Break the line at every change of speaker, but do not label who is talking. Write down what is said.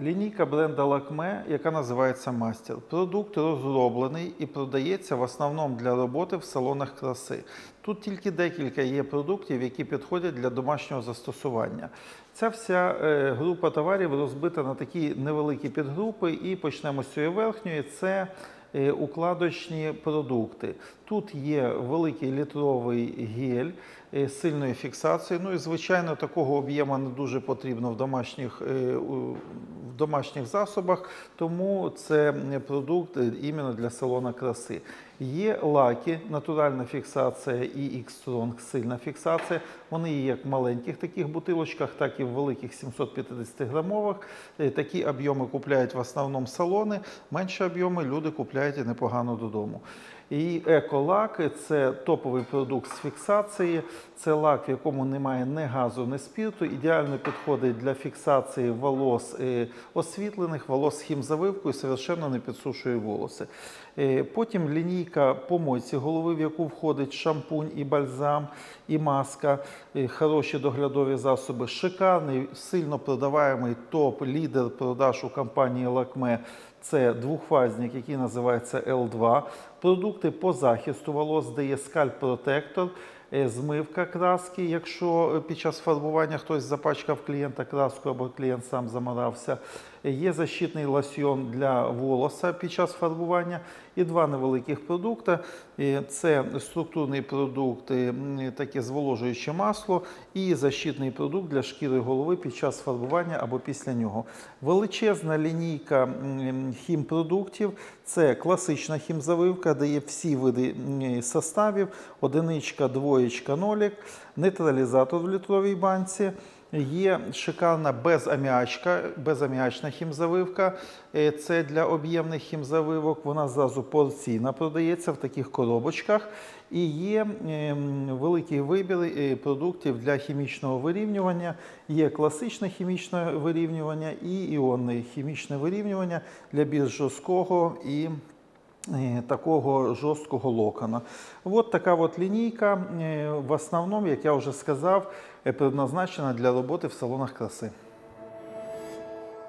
Лінійка бренда Лакме, яка називається Мастер. Продукт розроблений і продається в основному для роботи в салонах краси. Тут тільки декілька є продуктів, які підходять для домашнього застосування. Ця вся е, група товарів розбита на такі невеликі підгрупи, і почнемо з цієї верхньої. Це е, укладочні продукти. Тут є великий літровий гель е, з сильною фіксацією. Ну і звичайно, такого об'єму не дуже потрібно в домашніх, в домашніх засобах, тому це продукт е, іменно для салона краси. Є лаки, натуральна фіксація і X-Strong сильна фіксація. Вони є як в маленьких таких бутилочках, так і в великих 750 грамових. Е, Такі об'єми купляють в основному салони, менші об'єми люди купляють і непогано додому. І еколак це топовий продукт з фіксації. Це лак, в якому немає ні газу, ні спірту. Ідеально підходить для фіксації волос е, освітлених, волос з хімзавивкою, совершенно не підсушує волоси. Е, Потім лінійка помойці голови, в яку входить шампунь і бальзам, і маска, е, хороші доглядові засоби. Шикарний, сильно продаваємий топ, лідер продаж у компанії Лакме. Це двохфазник, який називається L2. Продукти по захисту волос, де є скальп протектор, е, змивка краски, якщо е, під час фарбування хтось запачкав клієнта краску або клієнт сам замарався. Е, Є защитний лосьйон для волоса під час фарбування. І два невеликих продукти. Е, Це структурний продукт, е, таке зволожуюче масло, і защитний продукт для шкіри голови під час фарбування або після нього. Величезна лінійка хімпродуктів. Це класична хімзавивка, де є всі види составів: одиничка, двоєчка, нолік, нейтралізатор в літровій банці. Є шикарна безаміачка, безаміачна хімзавивка. Е, Це для об'ємних хімзавивок. Вона зразу порційна продається в таких коробочках. І є великий вибір е, продуктів для хімічного вирівнювання. Є класичне хімічне вирівнювання і іонне хімічне вирівнювання для більш жорсткого і такого жорсткого локона. От така от лінійка, е, в основному, як я вже сказав, е, предназначена для роботи в салонах краси.